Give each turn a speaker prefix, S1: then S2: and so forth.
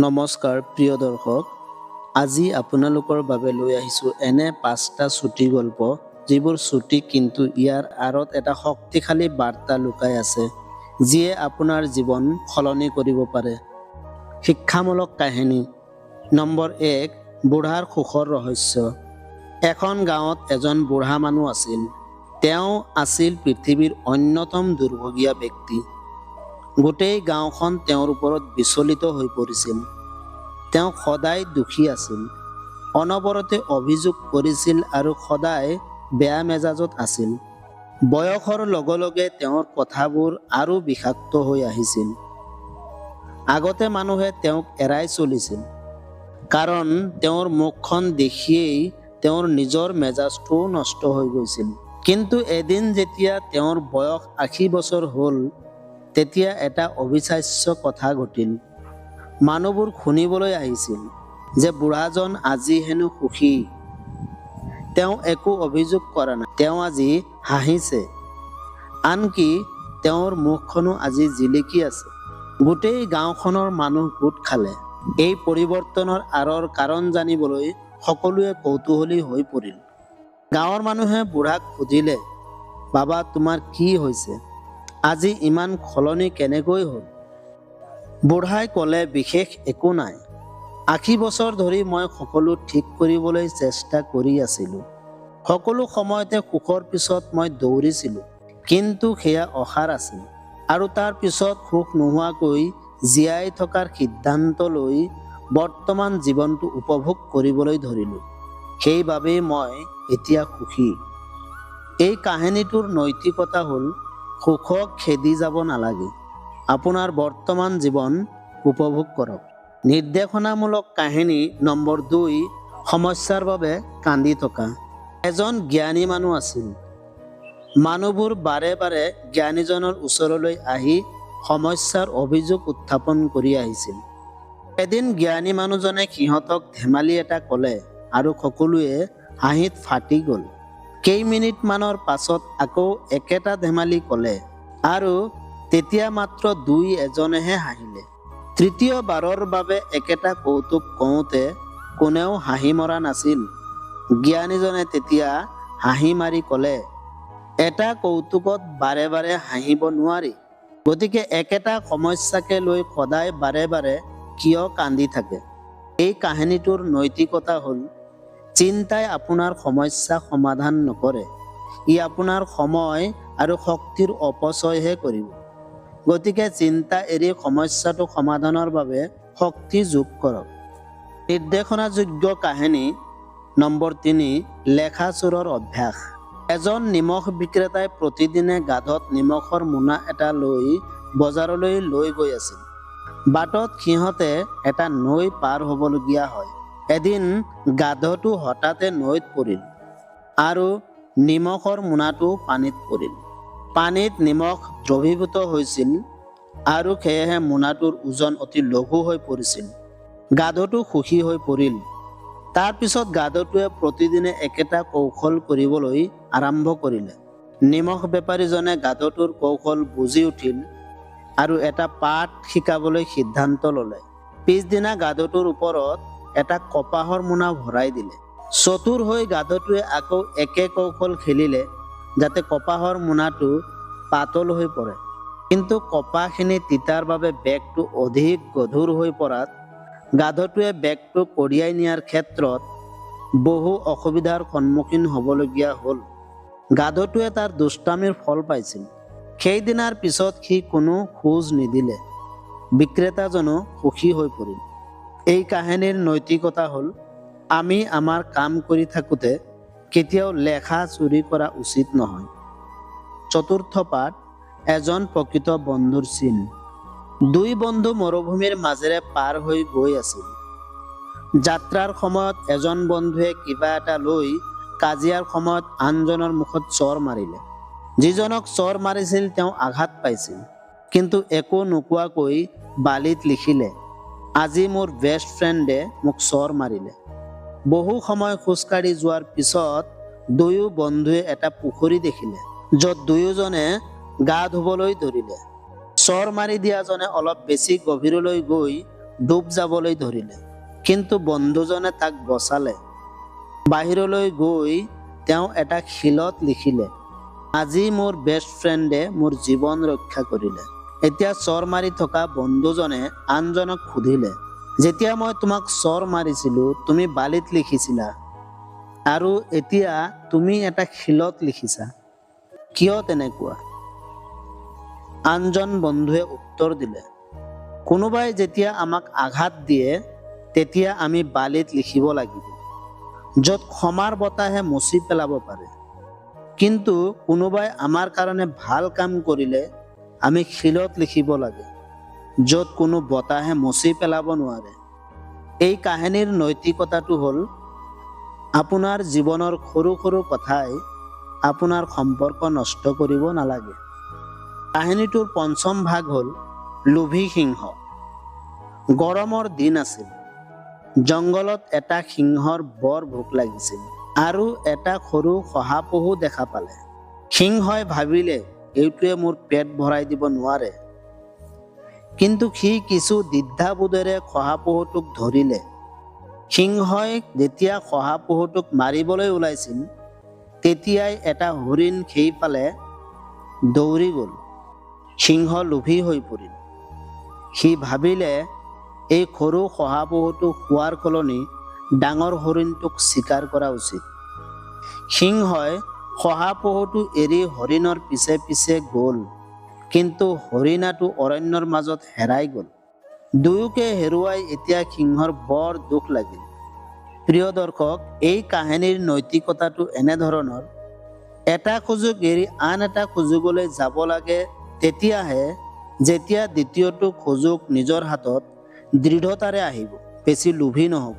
S1: নমস্কাৰ, প্ৰিয় দৰ্শক। আজি আপোনালোকৰ বাবে লৈ আহিছোঁ এনে পাঁচটা চুটি গল্প, যিবোৰ চুটি কিন্তু ইয়াৰ আঁৰত এটা শক্তিশালী বাৰ্তা লুকাই আছে, যিয়ে আপোনাৰ জীৱন সলনি কৰিব পাৰে। শিক্ষামূলক কাহিনী। নম্বৰ এক, বুঢ়াৰ সুখৰ ৰহস্য। এখন গাঁৱত এজন বুঢ়া মানুহ আছিল। তেওঁ আছিল পৃথিৱীৰ অন্যতম দুৰ্ভগীয়া ব্যক্তি। গোটেই গাঁওখন তেওঁৰ ওপৰত বিচলিত হৈ পৰিছিল। তেওঁ সদায় দুখী আছিল। অনবৰতে অভিযোগ কৰিছিল আৰু সদায় বেয়া মেজাজত আছিল। বয়সৰ লগে লগে তেওঁৰ কথাবোৰ আৰু বিষাক্ত হৈ আহিছিল। আগতে মানুহে তেওঁক এৰাই চলিছিল। কাৰণ তেওঁৰ মুখখন দেখিয়েই তেওঁৰ নিজৰ মেজাজটোও নষ্ট হৈ গৈছিল। কিন্তু এদিন যেতিয়া তেওঁৰ বয়স আশী বছৰ হ'ল তেতিয়া এটা অবিশ্বাস্য কথা ঘটিল। মানুহবোৰ শুনিবলৈ আহিছিল যে বুঢ়াজন আজি হেনো সুখী। তেওঁ একো অভিযোগ কৰা নাই। তেওঁ আজি হাঁহিছে। আনকি তেওঁৰ মুখখনো আজি জিলিকি আছে। গোটেই গাঁওখনৰ মানুহ গোট খালে। এই পৰিৱৰ্তনৰ আঁৰৰ কাৰণ জানিবলৈ সকলোৱে কৌতূহলী হৈ পৰিল। গাঁৱৰ মানুহে বুঢ়াক সুধিলে, বাবা, তোমাৰ কি হৈছে? আজি ইমান সলনি কেনেকৈ হ'ল? বুঢ়াই ক'লে, বিশেষ একো নাই। আশী বছৰ ধৰি মই সকলো ঠিক কৰিবলৈ চেষ্টা কৰি আছিলোঁ। সকলো সময়তে সুখৰ পিছত মই দৌৰিছিলোঁ, কিন্তু সেয়া অসাৰ আছিল। আৰু তাৰ পিছত সুখ নোহোৱাকৈ জীয়াই থকাৰ সিদ্ধান্ত লৈ বৰ্তমান জীৱনটো উপভোগ কৰিবলৈ ধৰিলোঁ। সেইবাবেই মই এতিয়া সুখী। এই কাহিনীটোৰ নৈতিকতা হ'ল সুখক খেদি যাব নালাগে। আপোনাৰ বৰ্তমান জীৱন উপভোগ কৰক। নিৰ্দেশনামূলক কাহিনী নম্বৰ দুই, সমস্যাৰ বাবে কান্দি থকা। এজন জ্ঞানী মানুহ আছিল। মানুহবোৰ বাৰে বাৰে জ্ঞানীজনৰ ওচৰলৈ আহি সমস্যাৰ অভিযোগ উত্থাপন কৰি আহিছিল। এদিন জ্ঞানী মানুহজনে সিহঁতক ধেমালি এটা ক'লে আৰু সকলোৱে হাঁহিত ফাটি গ'ল। কেইমিনিটমানৰ পাছত আকৌ একেটা ধেমালি ক'লে আৰু তেতিয়া মাত্ৰ দুই এজনেহে হাঁহিলে। তৃতীয়বাৰৰ বাবে একেটা কৌতুক কওঁতে কোনেও হাঁহি মৰা নাছিল। জ্ঞানীজনে তেতিয়া হাঁহি মাৰি ক'লে, এটা কৌতুকত বাৰে বাৰে হাঁহিব নোৱাৰি। গতিকে একেটা সমস্যাকে লৈ সদায় বাৰে বাৰে কিয় কান্দি থাকে? এই কাহিনীটোৰ নৈতিকতা হ'ল চিন্তাই আপোনাৰ সমস্যা সমাধান নকৰে। ই আপোনাৰ সময় আৰু শক্তিৰ অপচয়হে কৰিব। গতিকে চিন্তা এৰি সমস্যাটো সমাধানৰ বাবে শক্তি যোগ কৰক। নিৰ্দেশনাযোগ্য কাহিনী নম্বৰ তিনি লেখা চোৰৰ অভ্যাস। এজন নিমখ বিক্ৰেতাই প্ৰতিদিনে গাধত নিমখৰ মোনা এটা লৈ বজাৰলৈ লৈ গৈ আছিল। বাটত সিহঁতে এটা নৈ পাৰ হ'বলগীয়া হয়। এদিন গাধটো হঠাতে নৈত পৰিল আৰু নিমখৰ মোনাটো পানীত পৰিল। পানীত নিমখ দ্ৰৱীভূত হৈছিল আৰু সেয়েহে মোনাটোৰ ওজন অতি লঘু হৈ পৰিছিল। গাধটো সুখী হৈ পৰিল। তাৰ পিছত গাধটোৱে প্ৰতিদিনে একেটা কৌশল কৰিবলৈ আৰম্ভ কৰিলে। নিমখ বেপাৰীজনে গাধটোৰ কৌশল বুজি উঠিল আৰু এটা পাঠ শিকাবলৈ সিদ্ধান্ত ল'লে। পিছদিনা গাধটোৰ ওপৰত এটা কপাহৰ মোনা ভৰাই দিলে। চতুৰ হৈ গাধটোৱে আকৌ একে কৌশল খেলিলে, যাতে কপাহৰ মোনাটো পাতল হৈ পৰে। কিন্তু কপাহখিনি তিতাৰ বাবে বেগটো অধিক গধুৰ হৈ পৰাত গাধটোৱে বেগটো কঢ়িয়াই নিয়াৰ ক্ষেত্ৰত বহু অসুবিধাৰ সন্মুখীন হ'বলগীয়া হ'ল। গাধটোৱে তাৰ দুষ্টামিৰ ফল পাইছিল। সেইদিনাৰ পিছত সি কোনো খোজ নিদিলে। বিক্ৰেতাজনো সুখী হৈ পৰিল। এই কাহিনীৰ নৈতিকতা হ'ল, আমি আমাৰ কাম কৰি থাকোঁতে কেতিয়াও লেখা চুৰি কৰা উচিত নহয়। চতুৰ্থ পাঠ, এজন প্ৰকৃত বন্ধুৰ চিন। দুই বন্ধু মৰুভূমিৰ মাজেৰে পাৰ হৈ গৈ আছিল। যাত্ৰাৰ সময়ত এজন বন্ধুৱে কিবা এটা লৈ কাজিয়াৰ সময়ত আনজনৰ মুখত চৰ মাৰিলে। যিজনক চৰ মাৰিছিল, তেওঁ আঘাত পাইছিল। কিন্তু একো নোকোৱাকৈ বালিত লিখিলে। আজি মোৰ বেষ্ট ফ্ৰেণ্ডে মোক চৰ মাৰিলে। বহু সময় খোজকাঢ়ি যোৱাৰ পিছত দুয়ো বন্ধুৱে এটা পুখুৰী দেখিলে, য'ত দুয়োজনে গা ধুবলৈ ধৰিলে। চৰ মাৰি দিয়াজনে অলপ বেছি গভীৰলৈ গৈ ডুব যাবলৈ ধৰিলে, কিন্তু বন্ধুজনে তাক বচালে। বাহিৰলৈ গৈ তেওঁ এটা শিলত লিখিলে, আজি মোৰ বেষ্ট ফ্ৰেণ্ডে মোৰ জীৱন ৰক্ষা কৰিলে। এতিয়া চৰ মাৰি থকা বন্ধুজনে আনজনক সুধিলে, যেতিয়া মই তোমাক চৰ মাৰিছিলো, তুমি বালিত লিখিছিলা আৰু এতিয়া তুমি এটা শিলত লিখিছা, কিয় তেনেকুৱা? আনজন বন্ধুৱে উত্তৰ দিলে, কোনোবাই যেতিয়া আমাক আঘাত দিয়ে, তেতিয়া আমি বালিত লিখিব লাগিব, য'ত ক্ষমাৰ বতাহে মচি পেলাব পাৰে। কিন্তু কোনোবাই আমাৰ কাৰণে ভালো কাম কৰিলে আমি শিলত লিখিব লাগে, য'ত কোনো বতাহে মচি পেলাব নোৱাৰে। এই কাহিনীৰ নৈতিকতাটো হ'ল, আপোনাৰ জীৱনৰ সৰু সৰু কথাই আপোনাৰ সম্পৰ্ক নষ্ট কৰিব নালাগে। কাহিনীটোৰ পঞ্চম ভাগ হ'ল লোভী সিংহ। গৰমৰ দিন আছিল। জংঘলত এটা সিংহৰ বৰ ভোক লাগিছিল আৰু এটা সৰু শহাপহু দেখা পালে। সিংহই ভাবিলে এইটোৱে মোৰ পেট ভৰাই দিব নোৱাৰে। কিন্তু সি কিছু দ্বিধাবোধেৰে শহাপহুটোক ধৰিলে। সিংহই যেতিয়া শহাপহুটোক মাৰিবলৈ ওলাইছিল, তেতিয়াই এটা হৰিণ সেইফালে দৌৰি গ'ল। সিংহ লোভী হৈ পৰিল। সি ভাবিলে, এই সৰু শহাপহুটো খোৱাৰ সলনি ডাঙৰ হৰিণটোক চিকাৰ কৰা উচিত। সিংহই শহাপহুটো এৰি হৰিণৰ পিছে পিছে গ'ল। কিন্তু হৰিণাটো অৰণ্যৰ মাজত হেৰাই গ'ল। দুয়োকে হেৰুৱাই এতিয়া সিংহৰ বৰ দুখ লাগিল। প্ৰিয় দৰ্শক এই কাহিনীৰ নৈতিকতাটো এনেধৰণৰ। এটা সুযোগ এৰি আন এটা সুযোগলৈ যাব লাগে তেতিয়াহে যেতিয়া দ্বিতীয়টো সুযোগ নিজৰ হাতত দৃঢ়তাৰে আহিব বেছি লোভী নহ'ব।